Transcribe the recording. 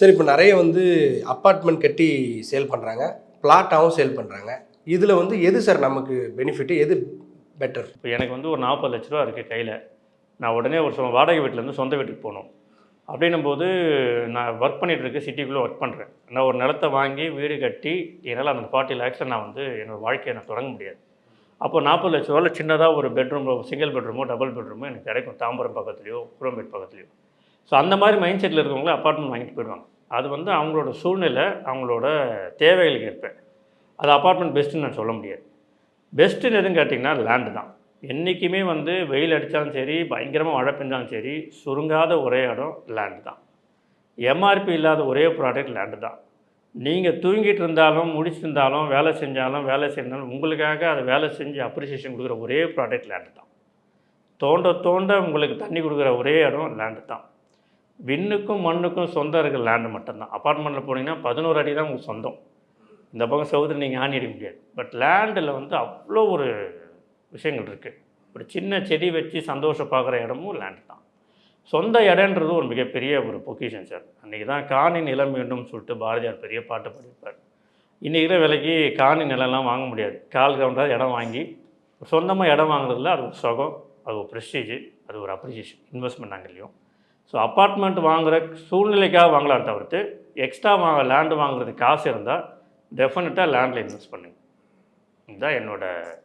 சரி இப்போ நிறைய வந்து அப்பார்ட்மெண்ட் கட்டி சேல் பண்ணுறாங்க பிளாட்டாகவும் சேல் பண்ணுறாங்க இதில் வந்து எது சார் நமக்கு பெனிஃபிட்டு எது பெட்டர் இப்போ எனக்கு வந்து ஒரு நாற்பது லட்ச ரூபா இருக்குது கையில். நான் உடனே ஒரு சொ- வாடகை வீட்டிலேருந்து சொந்த வீட்டுக்கு போகணும். அப்படின்னும் போது நான் ஒர்க் பண்ணிகிட்டு இருக்க சிட்டிக்குள்ளே ஒர்க் பண்ணுறேன் நான் ஒரு நிலத்தை வாங்கி வீடு கட்டி என்னால் அந்த ஃபார்ட்டி லேக்ஸில் நான் வந்து என்னோடய வாழ்க்கையை நான் தொடங்க முடியாது. அப்போ நாற்பது லட்ச ரூபாவில் சின்னதாக ஒரு பெட்ரூம் சிங்கிள் பெட்ரூமோ டபுள் பெட்ரூமோ எனக்கு கிடைக்கும். தாம்பரம் பக்கத்துலையோ குரம்பேட் பக்கத்துலையோ. ஸோ அந்த மாதிரி மைண்ட் செட்டில் இருக்கவங்களே அப்பார்ட்மெண்ட் வாங்கிட்டு போயிடுவாங்க. அது வந்து அவங்களோட சூழ்நிலை அவங்களோட தேவைகளுக்கு ஏற்ப. அது அப்பார்ட்மெண்ட் பெஸ்ட்டுன்னு நான் சொல்ல முடியாது. பெஸ்ட்டுன்னு எதுன்னு கேட்டிங்கன்னா லேண்டு தான். என்றைக்குமே வந்து வெயில் அடித்தாலும் சரி பயங்கரமாக மழை பெஞ்சாலும் சரி சுருங்காத ஒரே இடம் லேண்டு தான். எம்ஆர்பி இல்லாத ஒரே ப்ராடக்ட் லேண்டு தான். நீங்கள் தூங்கிட்டு இருந்தாலும் முடிச்சிருந்தாலும் வேலை செஞ்சாலும் வேலை செஞ்சாலும் உங்களுக்காக அதை வேலை செஞ்சு அப்ரிசியேஷன் கொடுக்குற ஒரே ப்ராடக்ட் லேண்டு தான். தோண்ட தோண்ட உங்களுக்கு தண்ணி கொடுக்குற ஒரே இடம் லேண்டு தான். விண்ணுக்கும் மண்ணுக்கும் சொந்தம் இருக்கிற லேண்டு மட்டும்தான். அப்பார்ட்மெண்ட்டில் போனீங்கன்னா பதினோரு அடி தான் உங்களுக்கு சொந்தம். இந்த பக்கம் சவுத்தில் நீங்கள் ஆணி அடிக்க முடியாது. பட் லேண்டில் வந்து அவ்வளோ ஒரு விஷயங்கள் இருக்குது ஒரு சின்ன செடி வச்சு சந்தோஷம் பார்க்குற இடமும் லேண்டு தான். சொந்த இடன்றது ஒரு மிகப்பெரிய ஒரு பொக்கிஷன் சார். அன்றைக்கி தான் காணி நிலம் வேண்டும் சொல்லிட்டு பாரதியார் பெரிய பாட்டு பாடியிருப்பார். இன்றைக்கிற விலைக்கு காணி நிலம்லாம் வாங்க முடியாது. கால் கவுண்டாக இடம் வாங்கி சொந்தமாக இடம் வாங்குறதுல அது ஒரு சுகம் அது ஒரு ப்ரெஸ்டீஜ் அது ஒரு அப்ரிசியேஷன் இன்வெஸ்ட்மெண்ட் அங்கேயும் ஸோ அப்பார்ட்மெண்ட் வாங்குற சூழ்நிலைக்காக வாங்கலாம் தவிர்த்து எக்ஸ்ட்ரா வாங்க லேண்டு வாங்குறதுக்கு காசு இருந்தால் டெஃபினட்டாக லேண்டில் இன்வெஸ்ட் பண்ணுங்க. இதுதான் என்னோடய